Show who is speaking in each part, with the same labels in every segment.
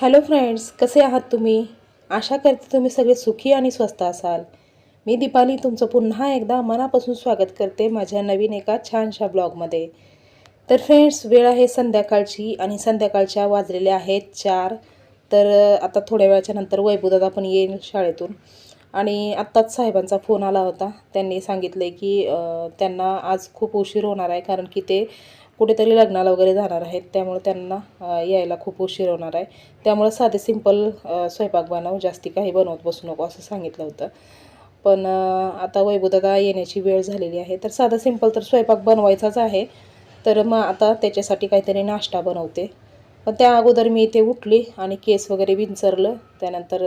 Speaker 1: Hello friends कसे आहात तुम्ही? आशा करते तुम्ही सगळे सुखी आणि स्वस्त असाल. मी दीपाली तुमचं पुन्हा एकदा मनापासून स्वागत करते माझ्या नवीन एका छानशा ब्लॉगमध्ये. तर फ्रेंड्स वेळ आहे संध्याकाळची आणि संध्याकाळच्या वाजलेल्या आहेत चार. तर आता थोड्या वेळाच्या नंतर वैभवदादा पण येईल शाळेतून. आणि आत्ताच साहेबांचा फोन आला होता. त्यांनी सांगितलं की त्यांना आज खूप उशीर होणार आहे कारण की ते कुठेतरी लग्नाला वगैरे जाणार आहेत. त्यामुळे त्यांना यायला खूप उशीर होणार आहे. त्यामुळे साधे सिंपल स्वयंपाक बनव जास्ती काही बनवत बसू नको असं सांगितलं होतं. पण आता वैभूदादा येण्याची वेळ झालेली आहे. तर साधा सिंपल तर स्वयंपाक बनवायचाच आहे. तर मग आता त्याच्यासाठी काहीतरी नाश्ता बनवते. पण त्या अगोदर मी इथे उठली आणि केस वगैरे विंचरलं. त्यानंतर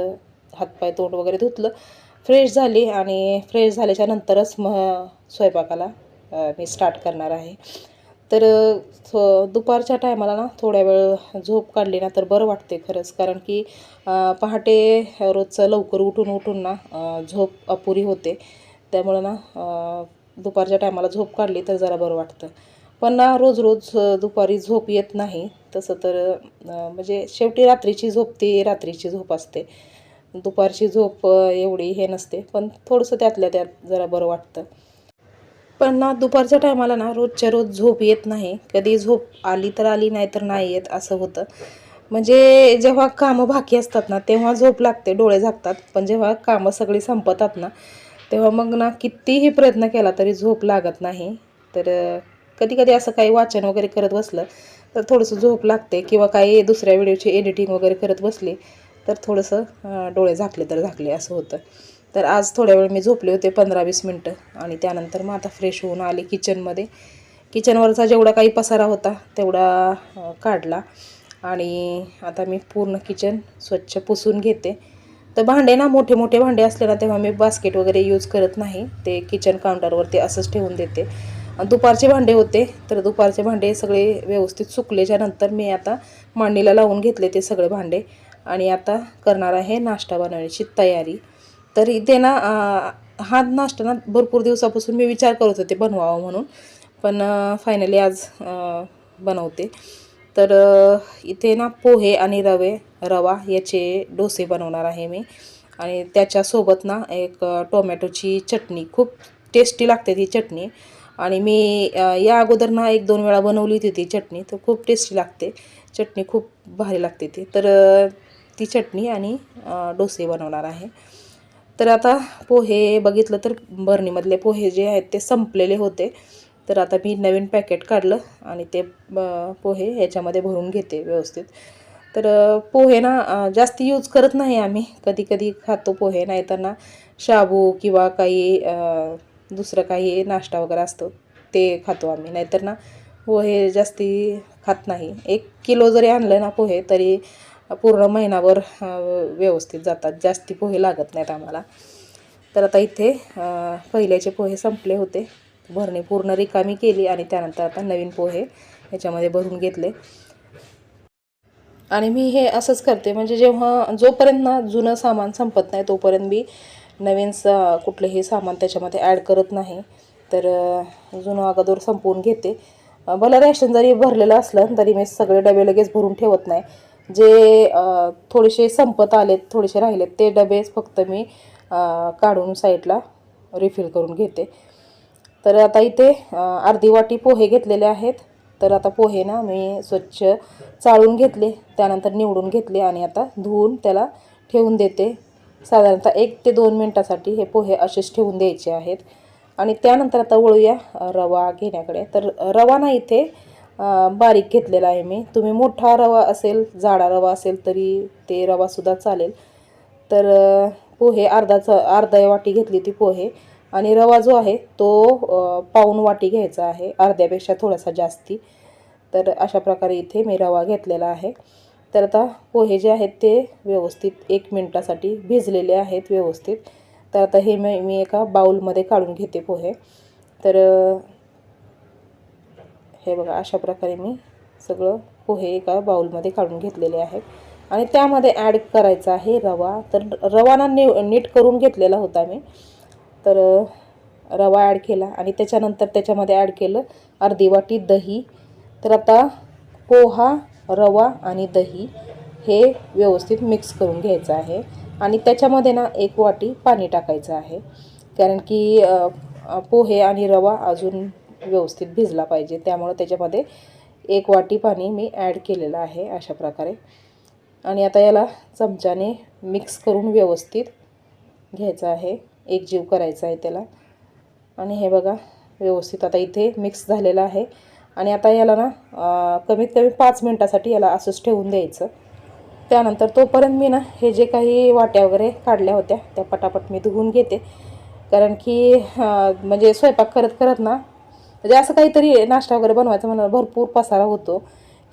Speaker 1: हातपाय तोंड वगैरे धुतलं. फ्रेश झाली आणि फ्रेश झाल्याच्या नंतरच मग स्वयंपाकाला मी स्टार्ट करणार आहे. तर थो दुपारच्या टायमाला ना थोड्या वेळ झोप काढली ना तर बरं वाटते खरंच. कारण की पहाटे रोजचं लवकर उठून उठून ना झोप अपुरी होते. त्यामुळं ना दुपारच्या टायमाला झोप काढली तर जरा बरं वाटतं. पण ना रोज रोज दुपारी झोप येत नाही. तसं तर म्हणजे शेवटी रात्रीची झोप ती रात्रीची झोप असते. दुपारची झोप एवढी हे नसते. पण थोडंसं त्यातल्या त्यात जरा बरं वाटतं. पण ना दुपारच्या टायमाला ना रोजच्या रोज झोप येत नाही. कधी झोप आली तर आली नाही तर नाही येत असं होतं. म्हणजे जेव्हा कामं बाकी असतात ना तेव्हा झोप लागते डोळे झाकतात. पण जेव्हा कामं सगळी संपतात ना तेव्हा मग ना कितीही प्रयत्न केला तरी झोप लागत नाही. तर कधी कधी असं काही वाचन वगैरे करत बसलं तर थोडंसं झोप लागते. किंवा काही दुसऱ्या व्हिडिओची एडिटिंग वगैरे करत बसली तर थोडंसं डोळे झाकले तर झाकले असं होतं. तर आज थोड्या वेळ मी झोपले होते पंधरा वीस मिनटं. आणि त्यानंतर मग आता फ्रेश होऊन आले किचनमध्ये किचनवरचा जेवढा काही पसारा होता तेवढा काढला. आणि आता मी पूर्ण किचन स्वच्छ पुसून घेते. तर भांडे ना मोठे मोठे भांडे असले ना तेव्हा मी बास्केट वगैरे यूज करत नाही. ते किचन काउंटरवरती असंच ठेवून देते. दुपारचे भांडे होते तर दुपारचे भांडे सगळे व्यवस्थित सुकल्याच्या नंतर मी आता मांडणीला लावून घेतले ते सगळे भांडे. आणि आता करणार आहे नाश्ता बनवण्याची तयारी. तर इथे ना हा नाश्ता ना भरपूर दिवसापासून मी विचार करत होते बनवावं म्हणून. पण फायनली आज बनवते. तर इथे ना पोहे आणि रवे रवा याचे डोसे बनवणार आहे मी. आणि त्याच्यासोबत ना एक टोमॅटोची चटणी. खूप टेस्टी लागते ती चटणी. आणि मी या अगोदर ना एक दोन वेळा बनवली होती ती चटणी. तर खूप टेस्टी लागते. चटणी खूप भारी लागते ती. तर ती चटणी आणि डोसे बनवणार आहे. तर आता पोहे बघितलं तर बरणीमधले पोहे जे आहेत ते संपलेले होते. तर आता मी नवीन पॅकेट काढलं आणि ते ब- पोहे ह्याच्यामध्ये भरून घेते व्यवस्थित. तर पोहे ना जास्त यूज करत नाही आम्ही. कधी कधी खातो पोहे नाहीतर ना शाबू किंवा काही दुसरं काही नाश्ता वगैरे असतो ते खातो आम्ही. नाहीतर ना पोहे जास्ती खात नाही. एक किलो जरी आणलं ना पोहे तरी पूर्ण महिनाभर व्यवस्थित जातात. जास्ती पोहे लागत नाहीत आम्हाला. तर आता इथे पहिल्याचे पोहे संपले होते. भरणी पूर्ण रिकामी केली आणि त्यानंतर आता नवीन पोहे याच्यामध्ये भरून घेतले. आणि मी हे असंच करते. म्हणजे जेव्हा जोपर्यंत ना जुनं सामान संपत नाही तोपर्यंत मी नवीन स कुठलंही सामान त्याच्यामध्ये ॲड करत नाही. तर जुनं अगोदर संपवून घेते. अ, रॅशन जरी भरलेलं असलं तरी मी सगळे डबे लगेच भरून ठेवत नाही. जे थोडेसे संपत आलेत थोडेसे राहिलेत ते डबेच फक्त मी काढून साईडला रिफिल करून घेते. तर आता इथे अर्धी वाटी पोहे घेतलेले आहेत. तर आता पोहे ना मी स्वच्छ चाळून घेतले त्यानंतर निवडून घेतले आणि आता धुवून त्याला ठेवून देते. साधारणतः एक ते दोन मिनटासाठी हे पोहे असेच ठेवून द्यायचे आहेत. आणि त्यानंतर आता वळूया रवा घेण्याकडे. तर रवा ना इथे बारीक घेतलेला आहे मी. तुम्ही मोठा रवा असेल जाडा रवा असेल तरी ते रवासुद्धा चालेल. तर पोहे अर्धाचा अर्धा वाटी घेतली ती पोहे. आणि रवा जो आहे तो पाऊन पाऊण वाटी घ्यायचा आहे अर्ध्यापेक्षा थोडासा जास्ती. तर अशा प्रकारे इथे मी रवा घेतलेला आहे. तर आता पोहे जे आहेत ते व्यवस्थित एक मिनटासाठी भिजलेले आहेत व्यवस्थित. तर आता हे मी मी एका बाऊलमध्ये काढून घेते पोहे. तर हे बघा अशा प्रकारे मी सगळं पोहे एका बाऊलमध्ये काढून घेतलेले आहेत. आणि त्यामध्ये ॲड करायचा आहे रवा. तर रवाना नि नीट करून घेतलेला होता मी. तर रवा ॲड केला आणि त्याच्यानंतर त्याच्यामध्ये ॲड केलं अर्धी वाटी दही. तर आता पोहा रवा आणि दही हे व्यवस्थित मिक्स करून घ्यायचं आहे. आणि त्याच्यामध्ये ना एक वाटी पाणी टाकायचं आहे. कारण की पोहे आणि रवा अजून व्यवस्थित भिजला पाहिजे. त्यामुळं त्याच्यामध्ये एक वाटी पाणी मी ॲड केलेलं आहे अशा प्रकारे. आणि आता याला चमच्याने मिक्स करून व्यवस्थित घ्यायचं आहे. एक जीव करायचा आहे त्याला. आणि हे बघा व्यवस्थित आता इथे मिक्स झालेलं आहे. आणि आता याला ना कमीत कमी पाच मिनटासाठी याला असंच ठेवून द्यायचं. त्यानंतर तोपर्यंत मी ना हे जे काही वाट्या वगैरे काढल्या होत्या त्या पटापट मी धुवून घेते. कारण की म्हणजे स्वयंपाक करत करत ना म्हणजे असं काहीतरी नाश्ता वगैरे बनवायचं म्हणलं भरपूर पसारा होतो.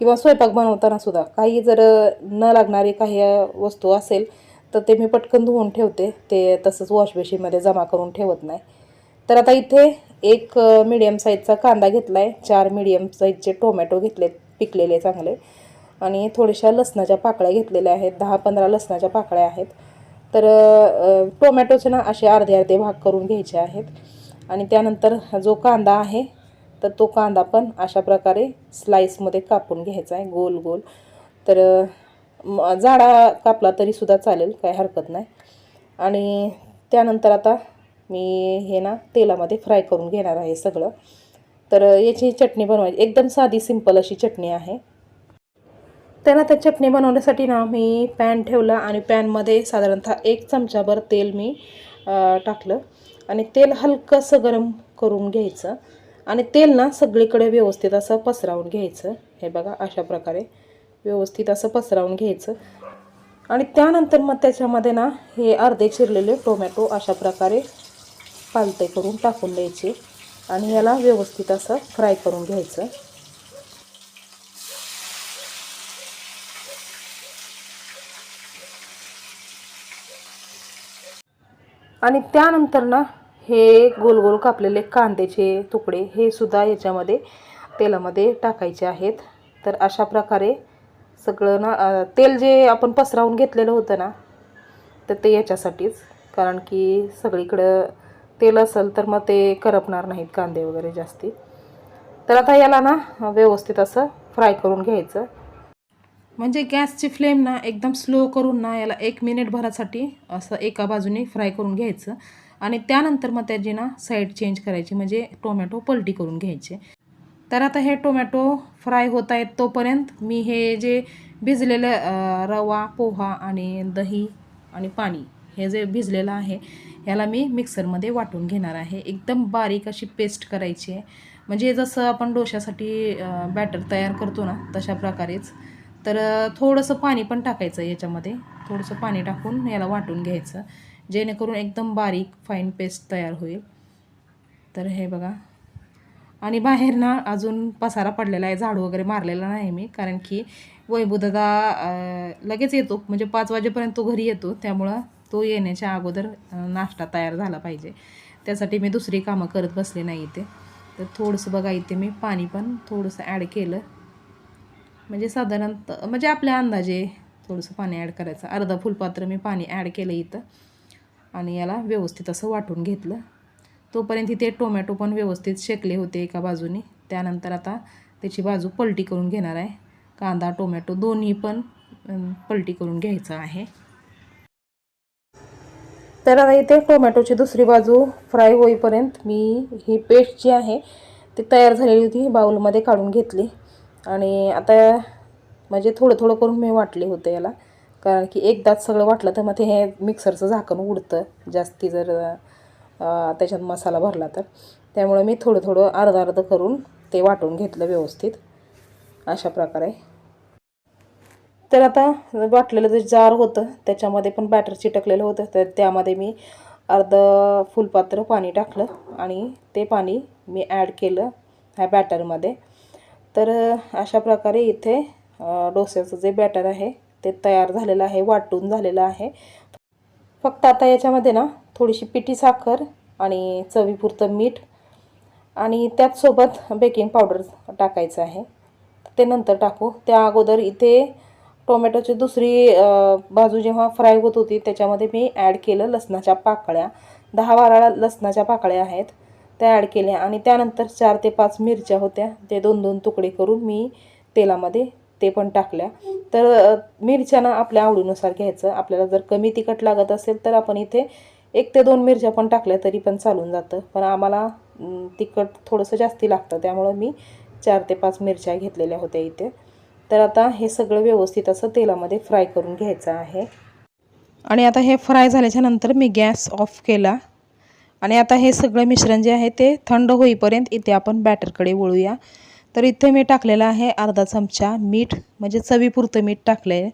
Speaker 1: किंवा स्वयंपाक बनवताना सुद्धा काही जर न लागणारी काही वस्तू असेल तर ते मी पटकन धुवून ठेवते. ते तसंच वॉश जमा करून ठेवत नाही. तर आता इथे एक मिडियम साईजचा कांदा घेतला आहे चार मिडियम साईजचे टोमॅटो घेतले पिकलेले चांगले. आणि थोड्याशा लसणाच्या पाकळ्या घेतलेल्या आहेत. दहा पंधरा लसणाच्या पाकळ्या आहेत. तर टोमॅटोचे ना असे अर्धे अर्धे भाग करून घ्यायचे आहेत. आणि त्यानंतर जो कांदा आहे तर तो कांदा पण अशा प्रकारे स्लाईसमध्ये कापून घ्यायचा आहे गोल गोल. तर अ, जाडा कापला तरीसुद्धा चालेल काही हरकत नाही. आणि त्यानंतर आता मी हे ना तेलामध्ये फ्राय करून घेणार आहे सगळं. तर याची चटणी बनवायची एकदम साधी सिंपल अशी चटणी आहे. तर आता चटणी बनवण्यासाठी ना मी पॅन ठेवला आणि पॅनमध्ये साधारणतः एक चमचाभर तेल मी टाकलं. आणि तेल हलकंसं गरम करून घ्यायचं. आणि तेल ना सगळीकडे व्यवस्थित असं पसरावून घ्यायचं. हे बघा अशा प्रकारे व्यवस्थित असं पसरावून घ्यायचं. आणि त्यानंतर मग त्याच्यामध्ये ना हे अर्धे चिरलेले टोमॅटो अशा प्रकारे पालते करून टाकून द्यायचे. आणि याला व्यवस्थित असं फ्राय करून घ्यायचं. आणि त्यानंतर ना हे गोल गोल कापलेले कांद्याचे तुकडे हे सुद्धा याच्यामध्ये तेलामध्ये टाकायचे आहेत. तर अशा प्रकारे सगळं ना तेल जे आपण पसरावून घेतलेलं होतं ना तर ते याच्यासाठीच. कारण की सगळीकडं तेल असेल तर मग ते करपणार नाहीत कांदे वगैरे जास्ती. तर आता याला ना व्यवस्थित असं फ्राय करून घ्यायचं. म्हणजे गॅसची फ्लेम ना एकदम स्लो करून ना याला एक मिनिट भरासाठी असं एका बाजूने फ्राय करून घ्यायचं. आणि त्यानंतर मग त्याची ना साईड चेंज करायची म्हणजे टोमॅटो पलटी करून घ्यायचे. तर आता हे टोमॅटो फ्राय होत आहेत तोपर्यंत मी हे जे भिजलेलं रवा पोहा आणि दही आणि पाणी हे जे भिजलेलं आहे ह्याला मी मिक्सरमध्ये वाटून घेणार आहे. एकदम बारीक अशी पेस्ट करायची आहे. म्हणजे जसं आपण डोशासाठी बॅटर तयार करतो ना तशा प्रकारेच. तर थोडंसं पाणी पण टाकायचं याच्यामध्ये. थोडंसं पाणी टाकून याला वाटून घ्यायचं. जेणेकरून एकदम बारीक फाईन पेस्ट तयार होईल. तर हे बघा. आणि बाहेर ना अजून पसारा पडलेला आहे. झाडू वगैरे मारलेला नाही मी कारण की वैभुदादा लगेच येतो. म्हणजे पाच वाजेपर्यंत तो घरी येतो. त्यामुळं तो येण्याच्या अगोदर नाश्ता तयार झाला पाहिजे. त्यासाठी मी दुसरी कामं करत बसले नाही इथे. तर थोडंसं बघा इथे मी पाणी पण थोडंसं ॲड केलं. म्हणजे साधारणतः म्हणजे आपल्या अंदाजे थोडंसं पाणी ॲड करायचं. अर्धा फुलपात्र मी पाणी ॲड केलं इथं. आणि याला व्यवस्थित असं वाटून घेतलं. तोपर्यंत इथे टोमॅटो पण व्यवस्थित शेकले होते एका बाजूने. त्यानंतर आता त्याची बाजू पलटी करून घेणार आहे. कांदा टोमॅटो दोन्ही पण पलटी करून घ्यायचं आहे. तर आता इथे टोमॅटोची दुसरी बाजू फ्राय होईपर्यंत मी ही पेस्ट जी आहे ती तयार झालेली होती ही बाउलमध्ये काढून घेतली. आणि आता म्हणजे थोडं थोडं करून मी वाटले होते याला. कारण की एकदाच सगळं वाटलं तर मग ते हे मिक्सरचं झाकण उडतं. जास्ती जर त्याच्यात मसाला भरला तर. त्यामुळे मी थोडं थोडं अर्ध अर्ध करून ते वाटून घेतलं व्यवस्थित. अशा प्रकारे. तर आता वाटलेलं जे जार होतं त्याच्यामध्ये पण बॅटर चिटकलेलं होतं. तर त्यामध्ये मी अर्ध फुलपात्र पाणी टाकलं आणि ते पाणी मी ॲड केलं ह्या बॅटरमध्ये तर अशा प्रकारे इथे डोस्याचं जे बॅटर आहे ते तयार झालेलं आहे वाटून झालेलं आहे. फक्त आता याच्यामध्ये ना थोडीशी पिठी साखर आणि चवीपुरतं मीठ आणि त्याचसोबत बेकिंग पावडर टाकायचं आहे. ते नंतर टाकू. त्या अगोदर इथे टोमॅटोची दुसरी बाजू जेव्हा फ्राय होत होती त्याच्यामध्ये मी ॲड केलं लसणाच्या पाकळ्या. दहा बारा लसणाच्या पाकळ्या आहेत त्या ॲड केल्या. आणि त्यानंतर चार ते पाच मिरच्या होत्या. ते दोन दोन तुकडे करून मी तेलामध्ये ते पण टाकल्या. तर मिरच्यानं आपल्या आवडीनुसार घ्यायचं. आपल्याला जर कमी तिखट लागत असेल तर आपण इथे एक ते दोन मिरच्या पण टाकल्या तरी पण चालून जातं. पण आम्हाला तिखट थोडंसं जास्ती लागतं. त्यामुळं मी चार ते पाच मिरच्या घेतलेल्या होत्या इथे. तर आता हे सगळं व्यवस्थित असं तेलामध्ये फ्राय करून घ्यायचं आहे. आणि आता हे फ्राय झाल्याच्यानंतर मी गॅस ऑफ केला. आणि आता हे सगळं मिश्रण जे आहे ते थंड होईपर्यंत इथे आपण बॅटरकडे वळूया. तर इथे मी टाकलेलं आहे अर्धा चमचा मीठ म्हणजे चवीपुरतं मीठ टाकलं आहे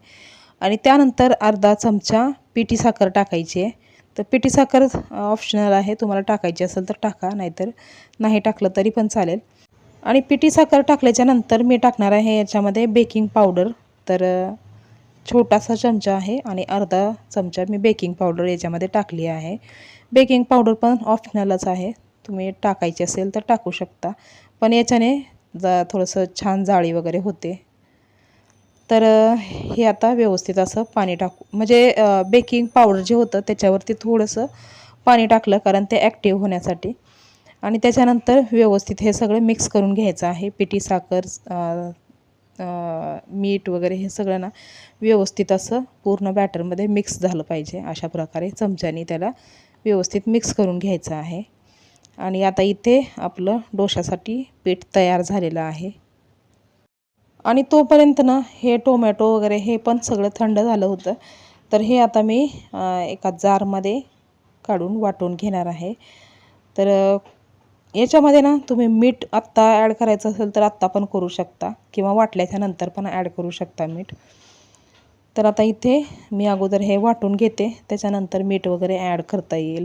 Speaker 1: आणि त्यानंतर अर्धा चमचा पिठी साखर टाकायची आहे. तर पिठी साखर ऑप्शनल आहे तुम्हाला टाकायची असेल तर टाका नाहीतर नाही टाकलं तरी पण चालेल. आणि पिठी साखर टाकल्याच्या नंतर मी टाकणार आहे याच्यामध्ये बेकिंग पावडर. तर छोटासा चमचा आहे आणि अर्धा चमचा मी बेकिंग पावडर याच्यामध्ये टाकली आहे. बेकिंग पावडर पण ऑप्शनलच आहे. तुम्ही टाकायची असेल तर टाकू शकता. पण याच्याने जा थोडंसं छान जाळी वगैरे होते. तर हे आता व्यवस्थित असं पाणी टाकू म्हणजे बेकिंग पावडर जे होतं त्याच्यावरती थोडंसं पाणी टाकलं कारण ते ॲक्टिव्ह होण्यासाठी. आणि त्याच्यानंतर व्यवस्थित हे सगळं मिक्स करून घ्यायचं आहे. पिठी साखर मीठ वगैरे हे सगळं ना व्यवस्थित असं पूर्ण बॅटरमध्ये मिक्स झालं पाहिजे. अशा प्रकारे चमच्याने त्याला व्यवस्थित मिक्स करून घ्यायचं आहे. आणि आता इथे आपलं डोशासाठी पीठ तयार झालेलं आहे. आणि तोपर्यंत ना हे टोमॅटो वगैरे हे पण सगळं थंड झालं होतं. तर हे आता मी एका जारमध्ये काढून वाटून घेणार आहे. तर याच्यामध्ये ना तुम्ही मीठ आत्ता ॲड करायचं असेल तर आत्ता पण करू शकता. किंवा वाटल्याच्या नंतर पण ॲड करू शकता मीठ. तर आता इथे मी अगोदर हे वाटून घेते. त्याच्यानंतर मीठ वगैरे ॲड करता येईल.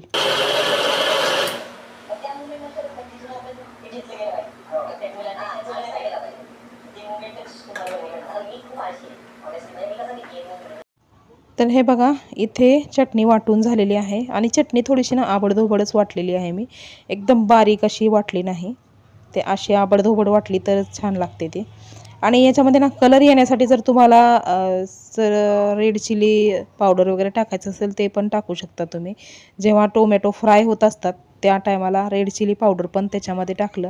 Speaker 1: तर हे बघा इथे चटणी वाटून झालेली आहे आणि चटणी थोडीशी ना आबडधोबडच वाटलेली आहे मी. एकदम बारीक अशी वाटली नाही. ते अशी आबडधोबड वाटली तर छान लागते ते. आणि याच्यामध्ये ना कलर येण्यासाठी जर तुम्हाला जर रेड चिली पावडर वगैरे टाकायचं असेल ते पण टाकू शकता तुम्ही. जेव्हा टोमॅटो फ्राय होत असतात त्या टायमाला रेड चिली पावडर पण त्याच्यामध्ये टाकलं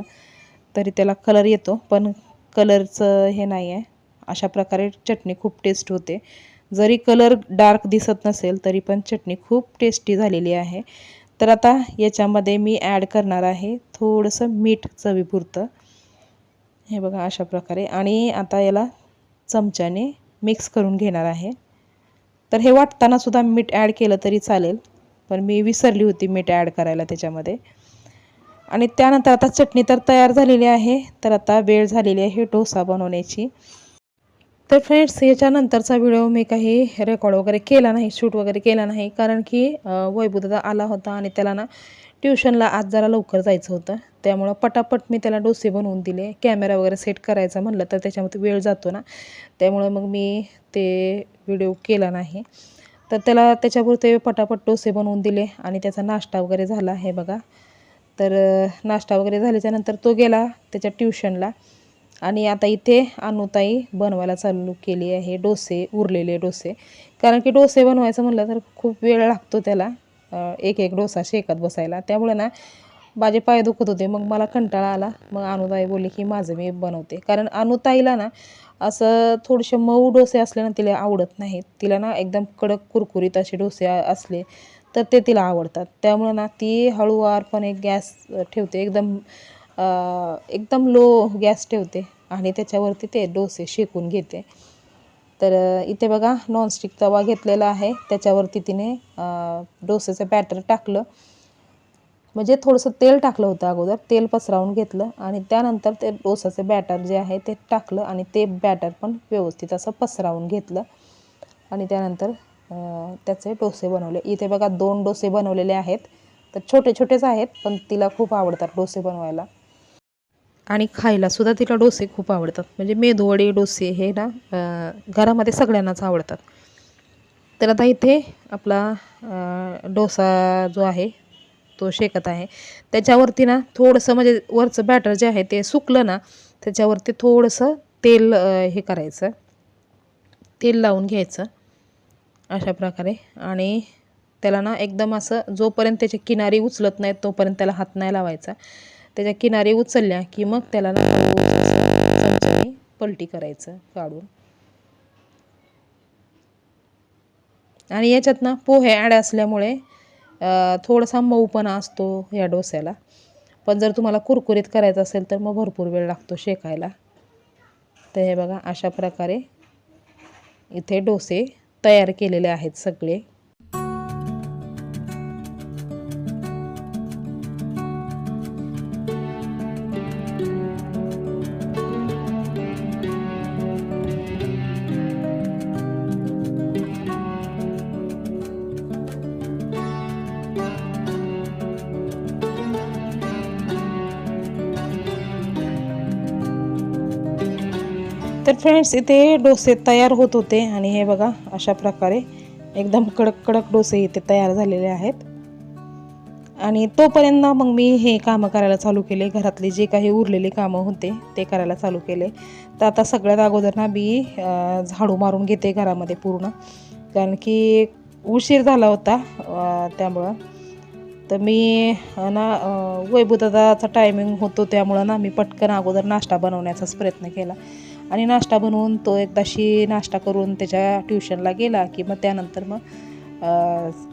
Speaker 1: तरी त्याला कलर येतो. पण कलरचं हे नाही आहे अशा प्रकारे चटणी खूप टेस्ट होते. जरी कलर डार्क दिसत नसेल तरी पण चटणी खूप टेस्टी झालेली आहे. तर आता याच्यामध्ये मी ॲड करणार आहे थोडंसं मीठ चवीपुरतं. हे बघा अशा प्रकारे. आणि आता याला चमच्याने मिक्स करून घेणार आहे. तर हे वाटताना सुद्धा मीठ ॲड केलं तरी चालेल पण मी विसरली होती मीठ ॲड करायला त्याच्यामध्ये. आणि त्यानंतर आता चटणी तर तयार झालेली आहे तर आता वेळ झालेली आहे डोसा बनवण्याची. तर फ्रेंड्स याच्यानंतरचा व्हिडिओ मी काही रेकॉर्ड वगैरे केला नाही शूट वगैरे केला नाही. कारण की वैभवदादा आला होता आणि त्याला ना ट्युशनला आज जरा लवकर जायचं होतं. त्यामुळं पटापट मी त्याला डोसे बनवून दिले. कॅमेरा वगैरे सेट करायचा म्हणलं तर त्याच्यामध्ये वेळ जातो ना. त्यामुळं मग मी ते व्हिडिओ केला नाही. तर त्याला त्याच्यापुरते पटापट डोसे बनवून दिले आणि त्याचा नाश्ता वगैरे झाला हे बघा. तर नाश्ता वगैरे झाल्याच्यानंतर तो गेला त्याच्या ट्युशनला आणि आता इथे अनुताई बनवायला चालू केली आहे. डोसे उरलेले डोसे. कारण की डोसे बनवायचं म्हणलं तर खूप वेळ लागतो त्याला. एक एक डोसा शेकत बसायला. त्यामुळे ना माझे पाय दुखत होते. मग मला कंटाळा आला. मग अनुताई बोलली की माझं मी बनवते. कारण अनुताईला ना असं थोडेसे मऊ डोसे असले ना तिला आवडत नाहीत. तिला ना एकदम कडक कुरकुरीत असे डोसे असले तर ते तिला आवडतात. त्यामुळे ना ती हळूवारपणे गॅस ठेवते. एकदम एकदम लो गॅस ठेवते आणि त्याच्यावरती ते डोसे शेकून घेते. तर इथे बघा नॉनस्टिक तवा घेतलेला आहे. त्याच्यावरती तिने डोसेचं बॅटर टाकलं. म्हणजे थोडंसं तेल टाकलं होतं अगोदर. तेल पसरावून घेतलं आणि त्यानंतर ते डोसाचं बॅटर जे आहे ते टाकलं आणि ते बॅटर पण व्यवस्थित असं पसरावून घेतलं. आणि त्यानंतर त्याचे डोसे बनवले. इथे बघा दोन डोसे बनवलेले आहेत. तर छोटे छोटेच आहेत पण तिला खूप आवडतात डोसे बनवायला. आणि खायला सुद्धा तिला डोसे खूप आवडतात. म्हणजे मेदूवडे डोसे हे ना घरामध्ये सगळ्यांनाच आवडतात. तर आता इथे आपला डोसा जो आहे तो शेकत आहे. त्याच्यावरती ना थोडंसं म्हणजे वरचं बॅटर जे आहे ते सुकलं ना त्याच्यावरती थोडंसं तेल हे करायचं. तेल लावून घ्यायचं अशा प्रकारे. आणि त्याला ना एकदम असं जोपर्यंत त्याची किनारी उचलत नाहीत तोपर्यंत त्याला हात नाही लावायचा. त्याच्या किनारे उचलल्या की मग त्याला पलटी करायचं काढून. आणि याच्यात ना पोहे ॲड असल्यामुळे थोडासा मऊपणा असतो या डोस्याला. पण जर तुम्हाला कुरकुरीत करायचं असेल तर मग भरपूर वेळ लागतो शेकायला. तर हे बघा अशा प्रकारे इथे डोसे तयार केलेले आहेत सगळे. तर फ्रेंड्स इथे डोसे तयार होत होते आणि हे बघा अशा प्रकारे एकदम कडक कडक डोसे इथे तयार झालेले आहेत. आणि तोपर्यंत ना मग मी हे कामं करायला चालू केले. घरातले जे काही उरलेले कामं होते ते करायला चालू केले. तर आता सगळ्यात अगोदर ना मी झाडू मारून घेते घरामध्ये पूर्ण. कारण की उशीर झाला होता त्यामुळं. तर मी ना अं, टायमिंग होतो त्यामुळं ना मी पटकन अगोदर नाश्ता बनवण्याचाच प्रयत्न केला. आणि नाश्ता बनवून तो एकदाशी नाश्ता करून त्याच्या ट्युशनला गेला की मग त्यानंतर मग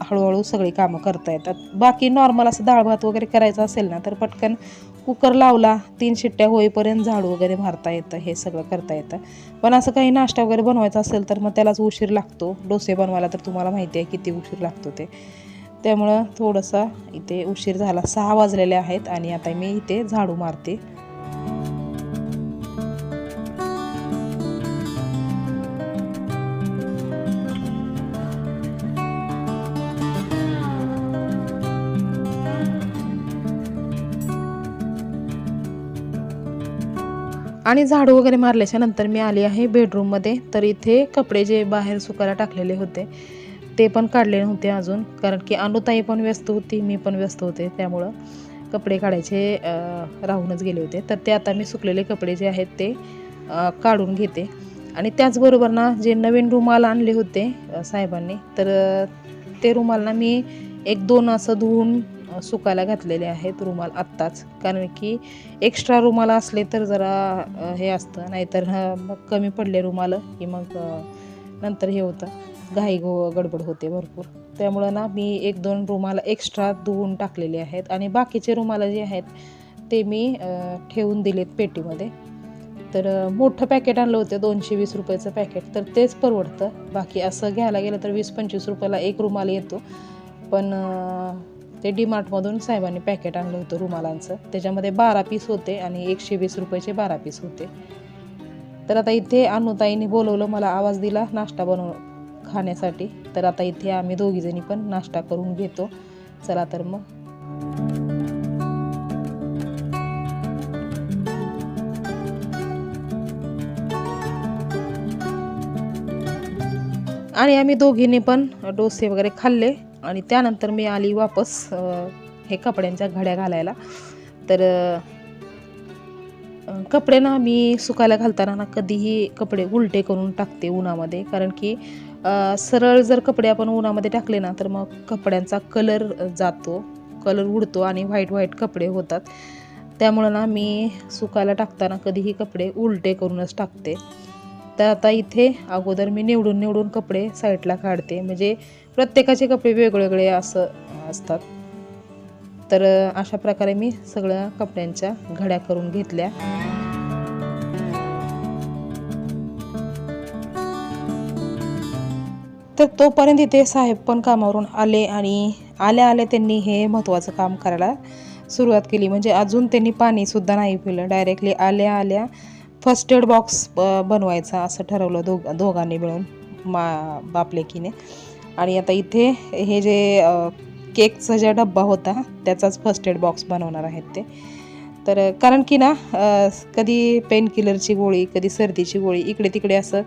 Speaker 1: हळूहळू सगळी कामं करता येतात. बाकी नॉर्मल असं डाळ भात वगैरे करायचं असेल ना तर पटकन कुकर लावला तीन शिट्ट्या होईपर्यंत झाडू वगैरे मारता येतं हे सगळं करता येतं. पण असं काही नाश्ता वगैरे बनवायचा असेल तर मग त्यालाच उशीर लागतो. डोसे बनवायला तर तुम्हाला माहिती आहे किती उशीर लागतो ते. त्यामुळं थोडंसा इथे उशीर झाला. सहा वाजलेले आहेत आणि आता मी इथे झाडू मारते. आणि झाडू वगैरे मारल्याच्या नंतर मी आली आहे बेडरूममध्ये. तर इथे कपडे जे बाहेर सुकायला टाकलेले होते ते पण काढले नव्हते अजून. कारण की अनुताई पण व्यस्त होती मी पण व्यस्त होते. त्यामुळं कपडे काढायचे राहूनच गेले होते. तर ते आता मी सुकलेले कपडे जे आहेत ते काढून घेते. आणि त्याचबरोबर ना जे नवीन रुमाल आणले होते साहेबांनी तर ते रुमाल ना मी एक दोन असं धुवून सुकायला घातलेले आहेत रुमाल आत्ताच. कारण की एक्स्ट्रा रुमाल असले तर जरा हे असतं. नाहीतर मग कमी पडले रुमाल की मग नंतर हे होतं. घाई गो गडबड होते भरपूर. त्यामुळं ना मी एक दोन रुमाल एक्स्ट्रा धुवून टाकलेले आहेत. आणि बाकीचे रुमाल जे आहेत ते मी ठेवून दिलेत पेटीमध्ये. तर मोठं पॅकेट आणलं होतं दोनशे वीस रुपयाचं पॅकेट तर तेच परवडतं. बाकी असं घ्यायला गेलं तर वीस पंचवीस रुपयाला एक रुमाल येतो. पण ते डीमार्टमधून साहेबांनी पॅकेट आणलं होतं रुमालांचं. त्याच्यामध्ये बारा पीस होते आणि एकशे वीस रुपयाचे बारा पीस होते. तर आता इथे अनुताईने बोलवलं मला आवाज दिला नाश्ता बनव खाण्यासाठी. तर आता इथे आम्ही दोघीजणी पण नाश्ता करून घेतो. चला तर मग. आणि आम्ही दोघींनी पण डोसे वगैरे खाल्ले. आणि त्यानंतर मी आली वापस हे कपड्यांच्या घड्या घालायला. तर कपडे ना मी सुकायला घालताना ना कधीही कपडे उलटे करून टाकते उन्हामध्ये. कारण की सरळ जर कपडे आपण उन्हामध्ये टाकले ना तर मग कपड्यांचा कलर जातो. कलर उडतो आणि व्हाईट व्हाईट कपडे होतात. त्यामुळं ना मी सुकायला टाकताना कधीही कपडे उलटे करूनच टाकते. तर आता इथे अगोदर मी निवडून निवडून कपडे साईडला काढते. म्हणजे प्रत्येकाचे कपडे वेगवेगळे असं असतात. तर अशा प्रकारे मी सगळ्या कपड्यांच्या घड्या करून घेतल्या. तर तोपर्यंत इथे साहेब पण कामावरून आले आणि आल्या आल्या त्यांनी हे महत्त्वाचं काम करायला सुरुवात केली. म्हणजे अजून त्यांनी पाणीसुद्धा नाही पिलं. डायरेक्टली आल्या आल्या फर्स्ट एड बॉक्स बनवायचा असं ठरवलं दोघ दोघांनी मिळून मा बापलेकीने. आणि आता इथे हे जे केकचा ज्या डब्बा होता त्याचाच फर्स्ट एड बॉक्स बनवणार आहेत ते. तर कारण की ना कधी पेनकिलरची गोळी कधी सर्दीची गोळी इकडे तिकडे असं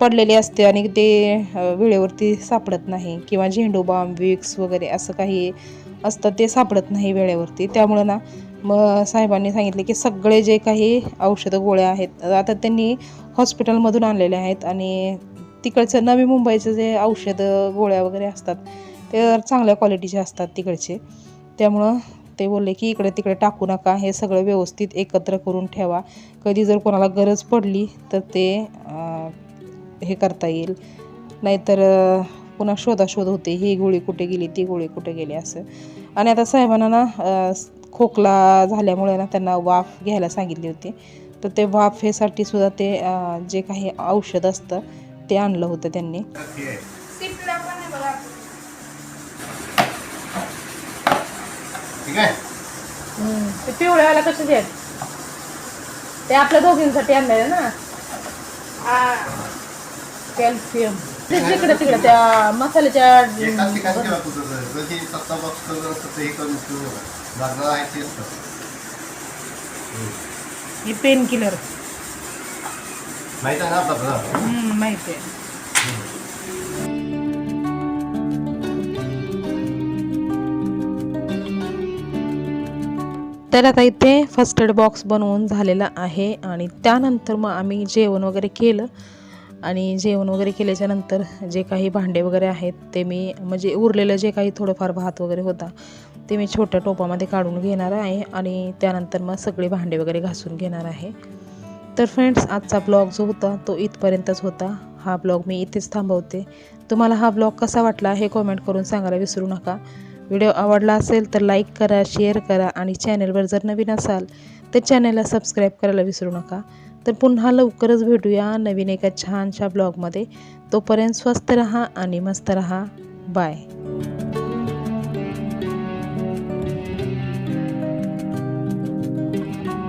Speaker 1: पडलेली असते आणि ते वेळेवरती सापडत नाही किंवा झेंडू बाम विक्स वगैरे असं काही असतं ते सापडत नाही वेळेवरती. त्यामुळं ना मग साहेबांनी सांगितले की सगळे जे काही औषधं गोळ्या आहेत आता त्यांनी हॉस्पिटलमधून आणलेले आहेत आणि तिकडचं नवी मुंबईचं जे औषधं गोळ्या वगैरे असतात ते चांगल्या क्वालिटीचे असतात तिकडचे. त्यामुळं ते बोलले की इकडे तिकडे टाकू नका हे सगळं व्यवस्थित एकत्र करून ठेवा. कधी जर कोणाला गरज पडली तर ते हे करता येईल. नाहीतर पुन्हा शोधाशोध होते ही गोळी कुठे गेली ती गोळी कुठे गेली असं. आणि आता साहेबांना ना खोकला झाल्यामुळे ना त्यांना वाफ घ्यायला सांगितली होती. तर ते वाफेसाठी सुद्धा ते जे काही औषध असतं ते आणलं होतं त्यांनी.
Speaker 2: ठीक आहे?
Speaker 1: ते पिवळ्याला कसे आहेत ते आपल्या दोघींसाठी आणलेलं ना. कॅल्शियम. तिकडे तिकडे त्या मसाल्याच्या
Speaker 2: हे ते हे ते
Speaker 1: हे पेन किलर
Speaker 2: माहीत आहे ना आपलं?
Speaker 1: माहिती आहे तर आता इथे फर्स्ट एड बॉक्स बनवून झालेला आहे आणि त्यानंतर मग आम्ही जेवण वगैरे केलं. आणि जेवण वगैरे केल्याच्यानंतर जे काही भांडे वगैरे आहेत ते मी म्हणजे उरलेलं जे काही थोडंफार भात वगैरे होता ते मी छोट्या टोपामध्ये काढून घेणार आहे. आणि त्यानंतर मग सगळे भांडे वगैरे घासून घेणार आहे. तर फ्रेंड्स आजचा ब्लॉग जो होता तो इथपर्यंतच होता. हा ब्लॉग मी इथेच थांबवते. तुम्हाला हा ब्लॉग कसा वाटला हे कॉमेंट करून सांगायला विसरू नका. व्हिडिओ आवडला असेल तर लाईक करा शेअर करा आणि चॅनलवर जर नवीन असाल तर चॅनलला सबस्क्राईब करायला विसरू नका. तर पुन्हा लवकरच भेटूया नवीन एका छानशा ब्लॉगमध्ये तोपर्यंत स्वस्त रहा आणि मस्त रहा. बाय